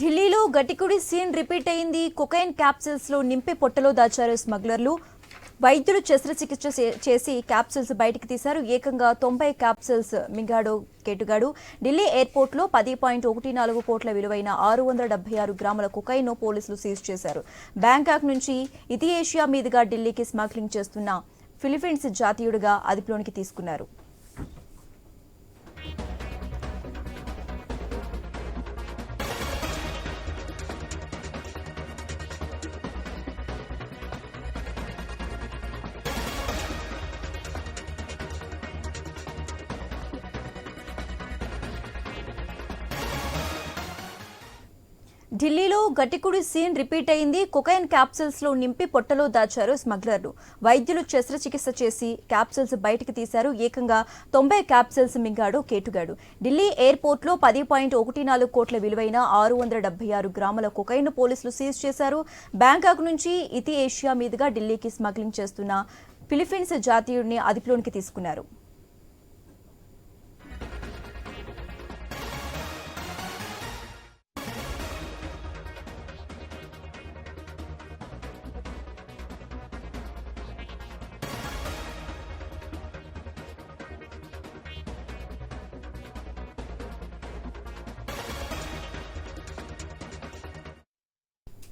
ఢిల్లీలో గటికుడి scene repeat అయింది. కొకైన్ క్యాప్సిల్స్లో నింపి పొట్టలో దాచారు స్మగ్లర్లు. వైద్యులు శస్త్రచికిత్స చేసి క్యాప్సిల్స్ బయటికి తీశారు. ఏకంగా తొంభై క్యాప్సిల్స్ మింగాడు కేటుగాడు. ఢిల్లీ ఎయిర్పోర్ట్లో పది పాయింట్ ఒకటి నాలుగు కోట్ల విలువైన ఆరు వందల డెబ్బై ఆరు గ్రాముల కుకైన్ పోలీసులు సీజ్ చేశారు. బ్యాంకాక్ నుంచి ఇథియేషియా మీదుగా ఢిల్లీకి స్మగ్లింగ్ చేస్తున్న ఫిలిపీన్స్ జాతీయుడిగా అదుపులోనికి తీసుకున్నారు. ఢిల్లీలో గట్టికుడి సీన్ రిపీట్ అయింది. కొకైన్ క్యాప్సిల్స్లో నింపి పొట్టలో దాచారు స్మగ్లర్లు. వైద్యులు శస్త్రచికిత్స చేసి క్యాప్సిల్స్ బయటికి తీశారు. ఏకంగా తొంభై క్యాప్సిల్స్ మింగాడు కేటుగాడు. ఢిల్లీ ఎయిర్పోర్ట్లో పది పాయింట్ ఒకటి నాలుగు కోట్ల విలువైన ఆరు వందల డెబ్బై ఆరు గ్రాముల కొకైన్ పోలీసులు సీజ్ చేశారు. బ్యాంకాక్ నుంచి ఇథియేషియా మీదుగా ఢిల్లీకి స్మగ్లింగ్ చేస్తున్న ఫిలిపీన్స్ జాతీయుడిని అదుపులోనికి తీసుకున్నారు.